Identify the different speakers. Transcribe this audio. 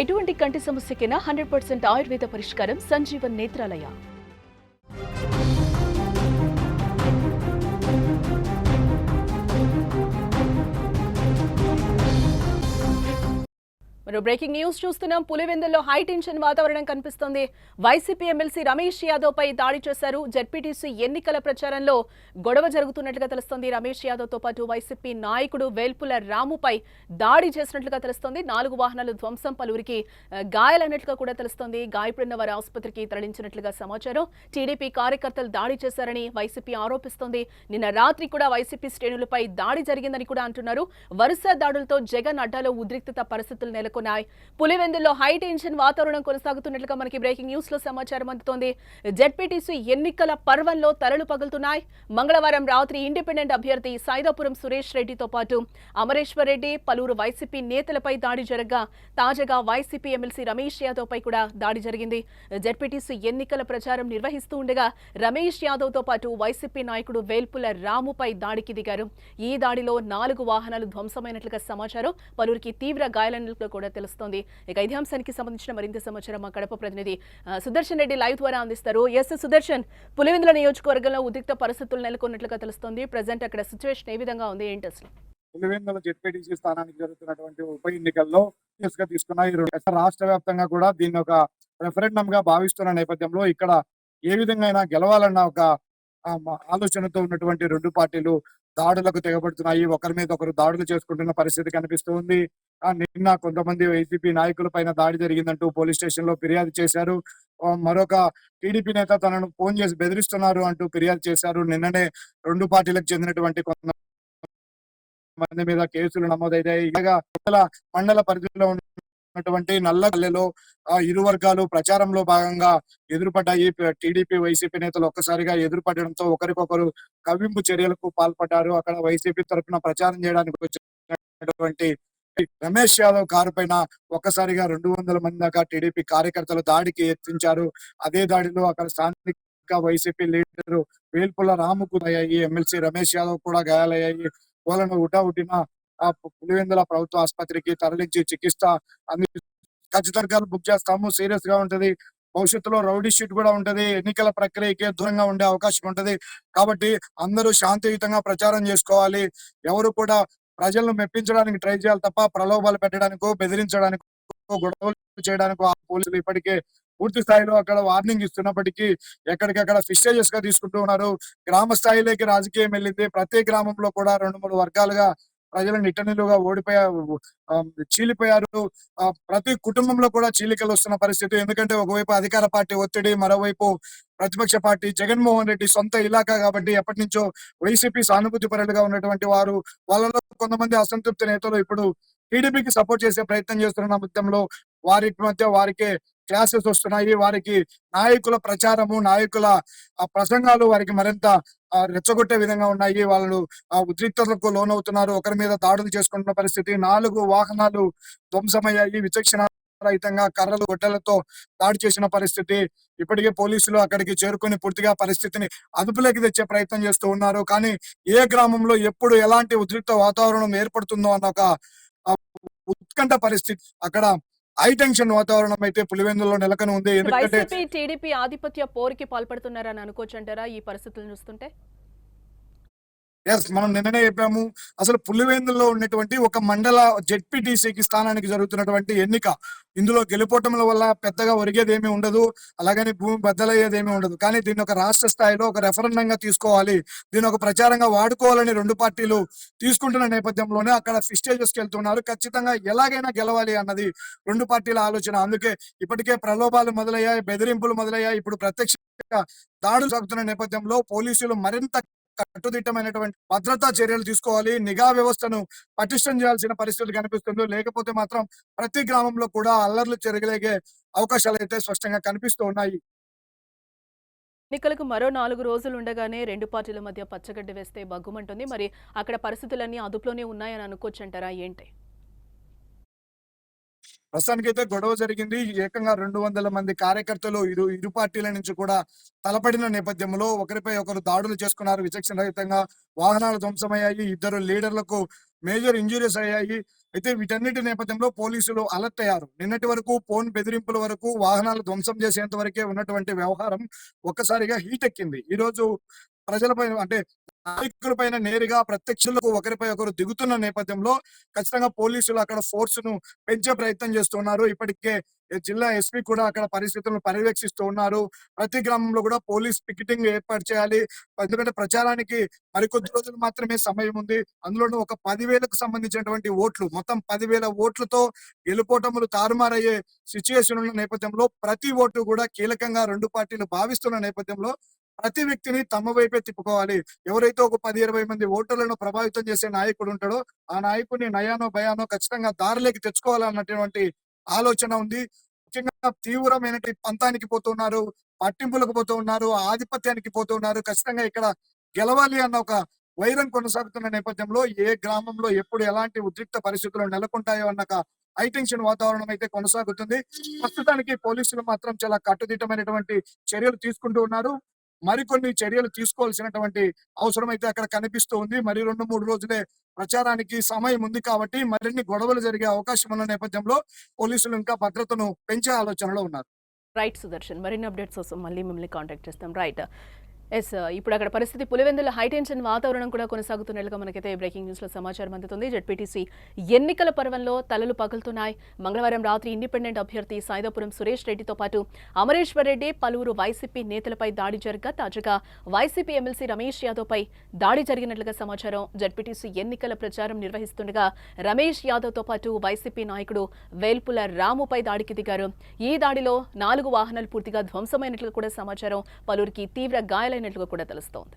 Speaker 1: ఎటువంటి కంటి సమస్యకైనా hundred percent Ayurveda పరిష్కారం సంజీవన్ నేత్రాలయ. మరో బ్రేకింగ్ న్యూస్ చూస్తున్నాం. పులివెందుల్లో హై టెన్షన్ వాతావరణం కనిపిస్తోంది. వైసీపీ ఎమ్మెల్సీ రమేష్ యాదవ్ పై దాడి చేశారు. జడ్పీటీసీ ఎన్నికల ప్రచారంలో గొడవ జరుగుతున్నట్లుగా తెలుస్తోంది. రమేష్ యాదవ్తో పాటు వైసీపీ నాయకుడు వేల్పుల రాముపై దాడి చేసినట్లుగా తెలుస్తోంది. నాలుగు వాహనాలు ధ్వంసం పలువురికి గాయాలైనట్లుగా కూడా తెలుస్తోంది. గాయపడిన వారి ఆసుపత్రికి తరలించినట్లుగా సమాచారం. టీడీపీ కార్యకర్తలు దాడి చేశారని వైసీపీ ఆరోపిస్తోంది. నిన్న రాత్రి కూడా వైసీపీ శ్రేణులపై దాడి జరిగిందని కూడా అంటున్నారు. వరుస దాడులతో జగన్ అడ్డాలో ఉద్రిక్తత పరిస్థితులు నెలకొన్నాయి పులివెందుల్లో హై టెన్షన్ వాతావరణం కొనసాగుతున్నట్లుగా మనకి బ్రేకింగ్ న్యూస్లో సమాచారం అందుతోంది. జెడ్పీటీసీ ఎన్నికల పర్వంలో తలలు పగులుతున్నాయి. మంగళవారం రాత్రి ఇండిపెండెంట్ అభ్యర్థి సైదాపురం సురేష్ రెడ్డితో పాటు అమరేశ్వర్ రెడ్డి పలువురు వైసీపీ నేతలపై దాడి జరగగా తాజాగా వైసీపీ ఎమ్మెల్సీ రమేష్ యాదవ్ పై కూడా దాడి జరిగింది. జెడ్పీటీసీ ఎన్నికల ప్రచారం నిర్వహిస్తూ ఉండగా రమేష్ యాదవ్తో పాటు వైసీపీ నాయకుడు వేల్పుల రాముపై దాడికి దిగారు. ఈ దాడిలో నాలుగు వాహనాలు ధ్వంసమైనట్లుగా సమాచారం. పలువురికి తీవ్ర గాయాలైనట్లు కూడా తెలుస్తోంది. ఇక ఇదే అంశానికి సంబంధించిన మరింత సమాచారం మా కడప ప్రతినిధి సుదర్శన్ రెడ్డి లైవ్ ద్వారా అందిస్తారు. ఎస్ సుదర్శన్ పులివెందుల నియోజకవర్గంలో ఉద్రిక్త పరిస్థితులు నెలకొన్నట్లుగా తెలుస్తోంది. ప్రజెంట్ అక్కడ సిచ్యువేషన్ ఏ విధంగా ఉంది ఏంటి అసలు?
Speaker 2: పులివెందుల జెడ్పీటీసీ స్థానానికి జరుగుతున్నటువంటి ఉప ఎన్నికల్లో గా తీసుకున్న ఈ రాష్ట్ర వ్యాప్తంగా కూడా దీన్ని ఒక రెఫరెండం గా భావిస్తున్న నేపథ్యంలో ఇక్కడ ఏ విధంగా అయినా గెలవాలన్న ఒక ఆలోచనతో ఉన్నటువంటి రెండు పార్టీలు దాడులకు తెగబడుతున్నాయి. ఒకరి మీద ఒకరు దాడులు చేసుకుంటున్న పరిస్థితి కనిపిస్తుంది నిన్న కొంతమంది వైసీపీ నాయకుల పైన దాడి జరిగిందంటూ పోలీస్ స్టేషన్లో ఫిర్యాదు చేశారు. మరొక టీడీపీ నేత తనను ఫోన్ చేసి బెదిరిస్తున్నారు అంటూ ఫిర్యాదు చేశారు. నిన్ననే రెండు పార్టీలకు చెందినటువంటి కొంత మంది మీద కేసులు నమోదయ్యాయి. ఇలాగా మండల పరిధిలో ఉన్నటువంటి నల్లగల్లెలో ఆ ఇరు వర్గాలు ప్రచారంలో భాగంగా ఎదురుపడ్డాయి. టీడీపీ వైసీపీ నేతలు ఒక్కసారిగా ఎదురుపడడంతో ఒకరికొకరు కవ్వింపు చర్యలకు పాల్పడ్డారు. అక్కడ వైసీపీ తరఫున ప్రచారం చేయడానికి వచ్చినటువంటి రమేష్ యాదవ్ కారు పైన ఒక్కసారిగా రెండు వందల మంది దాకా టీడీపీ కార్యకర్తలు దాడికి యత్నించారు. అదే దాడిలో అక్కడ స్థానిక వైసీపీ లీడర్ వేల్పుల రాముకు అయ్యాయి. ఎమ్మెల్సీ రమేష్ యాదవ్ కూడా గాయాలయ్యాయి. వాళ్ళను ఉటావుటిన ఆ పులివెందుల ప్రభుత్వ ఆసుపత్రికి తరలించి చికిత్స అంది ఖచ్చితంగా బుక్ చేస్తాము. సీరియస్గా ఉంటది. భవిష్యత్తులో రౌడీ షీట్ కూడా ఉంటది. ఎన్నికల ప్రక్రియకి దూరంగా ఉండే అవకాశం ఉంటది. కాబట్టి అందరూ శాంతియుతంగా ప్రచారం చేసుకోవాలి. ఎవరు కూడా ప్రజలను మెప్పించడానికి ట్రై చేయాలి తప్ప ప్రలోభాలు పెట్టడానికో బెదిరించడానికో గొడవలు చేయడానికో ఆ పోలీసులు ఇప్పటికే పూర్తి స్థాయిలో అక్కడ వార్నింగ్ ఇస్తున్నప్పటికీ ఎక్కడికక్కడ ఫిషేజెస్గా తీసుకుంటూ ఉన్నారు. గ్రామ స్థాయిలోకి రాజకీయం వెళ్ళింది. ప్రతి గ్రామంలో కూడా రెండు మూడు వర్గాలుగా ప్రజలు నిట్టనిలుగా ఓడిపోయారు చీలిపోయారు. ప్రతి కుటుంబంలో కూడా చీలికలు వస్తున్న పరిస్థితి. ఎందుకంటే ఒకవైపు అధికార పార్టీ ఒత్తిడి మరోవైపు ప్రతిపక్ష పార్టీ జగన్మోహన్ రెడ్డి సొంత ఇలాకా కాబట్టి ఎప్పటి నుంచో వైసీపీ సానుభూతి పరులుగా ఉన్నటువంటి వారు. వాళ్ళలో కొంతమంది అసంతృప్తి నేతలు ఇప్పుడు టీడీపీకి సపోర్ట్ చేసే ప్రయత్నం చేస్తున్న ముత్యంలో వారి మధ్య వారికే క్లాసెస్ వస్తున్నాయి. వారికి నాయకుల ప్రచారము నాయకుల ప్రసంగాలు వారికి మరింత రెచ్చగొట్టే విధంగా ఉన్నాయి. వాళ్ళు ఆ ఉద్రిక్తతకు లోనవుతున్నారు. ఒకరి మీద దాడులు చేసుకుంటున్న పరిస్థితి నాలుగు వాహనాలు ధ్వంసమయ్యాయి. విచక్షణ రహితంగా కర్రలు గొడ్డలతో దాడి చేసిన పరిస్థితి. ఇప్పటికే పోలీసులు అక్కడికి చేరుకొని పూర్తిగా పరిస్థితిని అదుపులోకి తెచ్చే ప్రయత్నం చేస్తూ ఉన్నారు. కానీ ఏ గ్రామంలో ఎప్పుడు ఎలాంటి ఉద్రిక్త వాతావరణం ఏర్పడుతుందో అన్న ఒక ఉత్కంఠ పరిస్థితి అక్కడ హై టెన్షన్ వాతావరణం అయితే పులివెందులో నెలకొని ఉంది. ఎందుకంటే
Speaker 1: టీడీపీ ఆధిపత్య పోరుకి పాల్పడుతున్నారని అనుకోవచ్చు అంటారా ఈ పరిస్థితులు చూస్తుంటే?
Speaker 2: ఎస్ మనం నిన్ననే చెప్పాము. అసలు పులివెందుల్లో ఉన్నటువంటి ఒక మండల జెడ్పీటీసీకి స్థానానికి జరుగుతున్నటువంటి ఎన్నిక. ఇందులో గెలుపోటముల వల్ల పెద్దగా ఒరిగేది ఏమీ ఉండదు. అలాగని భూమి బద్దలయ్యేది ఏమీ ఉండదు. కానీ దీన్ని ఒక రాష్ట్ర స్థాయిలో ఒక రెఫరెండంగా తీసుకోవాలి. దీన్ని ఒక ప్రచారంగా వాడుకోవాలని రెండు పార్టీలు తీసుకుంటున్న నేపథ్యంలోనే అక్కడ ఫిస్టేజెస్కి వెళ్తున్నారు. ఖచ్చితంగా ఎలాగైనా గెలవాలి అన్నది రెండు పార్టీల ఆలోచన. అందుకే ఇప్పటికే ప్రలోభాలు మొదలయ్యాయి బెదిరింపులు మొదలయ్యాయి. ఇప్పుడు ప్రత్యక్ష దాడులు సాగుతున్న నేపథ్యంలో పోలీసులు మరింత కట్టుదిట్టమైనటువంటి భద్రతా చర్యలు తీసుకోవాలి. నిఘా వ్యవస్థను పటిష్టం చేయాల్సిన పరిస్థితి కనిపిస్తుంది లేకపోతే మాత్రం ప్రతి గ్రామంలో కూడా అల్లర్లు జరగలేగే అవకాశాలు అయితే స్పష్టంగా కనిపిస్తూ ఉన్నాయి.
Speaker 1: ఎన్నికలకు మరో నాలుగు రోజులు ఉండగానే రెండు పార్టీల మధ్య పచ్చగడ్డి వేస్తే బగ్గుమంటుంది మరి అక్కడ పరిస్థితులన్నీ అదుపులోనే ఉన్నాయని అనుకోవచ్చు అంటారా ఏంటి?
Speaker 2: ప్రస్తుతానికైతే గొడవ జరిగింది. ఏకంగా రెండు వందల మంది కార్యకర్తలు ఇరు ఇరు పార్టీల నుంచి కూడా తలపడిన నేపథ్యంలో ఒకరిపై ఒకరు దాడులు చేసుకున్నారు. విచక్షణ రహితంగా వాహనాలు ధ్వంసమయ్యాయి. ఇద్దరు లీడర్లకు మేజర్ ఇంజురీస్ అయ్యాయి. అయితే వీటన్నిటి నేపథ్యంలో పోలీసులు అలర్ట్ అయ్యారు. నిన్నటి వరకు ఫోన్ బెదిరింపుల వరకు వాహనాలు ధ్వంసం చేసేంత వరకే ఉన్నటువంటి వ్యవహారం ఒక్కసారిగా హీట్ ఎక్కింది. ఈ రోజు ప్రజలపై అంటే నాయకులపైన నేరుగా ప్రత్యక్షులకు ఒకరిపై ఒకరు దిగుతున్న నేపథ్యంలో ఖచ్చితంగా పోలీసులు అక్కడ ఫోర్స్ను పెంచే ప్రయత్నం చేస్తున్నారు. ఇప్పటికే జిల్లా ఎస్పీ కూడా అక్కడ పరిస్థితులను పర్యవేక్షిస్తూ ఉన్నారు. ప్రతి గ్రామంలో కూడా పోలీస్ పికెటింగ్ ఏర్పాటు చేయాలి. ఎందుకంటే ప్రచారానికి మరికొద్ది రోజులు మాత్రమే సమయం ఉంది. అందులోనూ ఒక పదివేలకు సంబంధించినటువంటి ఓట్లు మొత్తం పదివేల ఓట్లతో గెలుపోటములు తారుమారయ్యే సిచ్యుయేషన్ ఉన్న నేపథ్యంలో ప్రతి ఓటు కూడా కీలకంగా రెండు పార్టీలు భావిస్తున్న నేపథ్యంలో ప్రతి వ్యక్తిని తమ వైపే తిప్పుకోవాలి. ఎవరైతే ఒక పది ఇరవై మంది ఓటర్లను ప్రభావితం చేసే నాయకుడు ఉంటాడో ఆ నాయకుడిని నయానో భయానో ఖచ్చితంగా దారిలోకి తెచ్చుకోవాలన్నటువంటి ఆలోచన ఉంది. ముఖ్యంగా తీవ్రమైన పంతానికి పోతున్నారు పట్టింపులకు పోతూ ఉన్నారు ఆధిపత్యానికి పోతూ ఉన్నారు. ఖచ్చితంగా ఇక్కడ గెలవాలి అన్న ఒక వైరం కొనసాగుతున్న నేపథ్యంలో ఏ గ్రామంలో ఎప్పుడు ఎలాంటి ఉద్రిక్త పరిస్థితులు నెలకొంటాయో అన్న హైటెన్షన్ హై వాతావరణం అయితే కొనసాగుతుంది. ప్రస్తుతానికి పోలీసులు మాత్రం చాలా కట్టుదిట్టమైనటువంటి చర్యలు తీసుకుంటూ ఉన్నారు. మరికొన్ని చర్యలు తీసుకోవాల్సినటువంటి అవసరం అయితే అక్కడ కనిపిస్తూ ఉంది. మరి రెండు మూడు రోజులే ప్రచారానికి సమయం ఉంది కాబట్టి మరిన్ని గొడవలు జరిగే అవకాశం ఉన్న నేపథ్యంలో పోలీసులు ఇంకా భద్రతను పెంచే ఆలోచనలో ఉన్నారు.
Speaker 1: రైట్ సుదర్శన్ మరిన్ని అప్డేట్స్ కోసం మళ్ళీ మిమ్మల్ని కాంటాక్ట్ చేస్తాం. రైట్. ఎస్ ఇప్పుడు అక్కడ పరిస్థితి పులివెందుల హైటెన్షన్ వాతావరణం కూడా కొనసాగుతున్నట్లుగా మనకైతే బ్రేకింగ్ న్యూస్లో సమాచారం అందుతుంది. జడ్పీటీసీ ఎన్నికల పర్వంలో తలలు పగులుతున్నాయి. మంగళవారం రాత్రి ఇండిపెండెంట్ అభ్యర్థి సాయిదాపురం సురేష్ రెడ్డితో పాటు అమరేశ్వర్ రెడ్డి పలువురు వైసీపీ నేతలపై దాడి జరగగా తాజాగా వైసీపీ ఎమ్మెల్సీ రమేష్ యాదవ్ పై దాడి జరిగినట్లుగా సమాచారం జడ్పీటీసీ ఎన్నికల ప్రచారం నిర్వహిస్తుండగా రమేష్ యాదవ్తో పాటు వైసీపీ నాయకుడు వేల్పుల రాముపై దాడికి దిగారు. ఈ దాడిలో నాలుగు వాహనాలు పూర్తిగా ధ్వంసమైనట్లు కూడా సమాచారం పలువురికి తీవ్ర గాయాలైన గాయాలైనట్లుగా కూడా తెలుస్తోంది.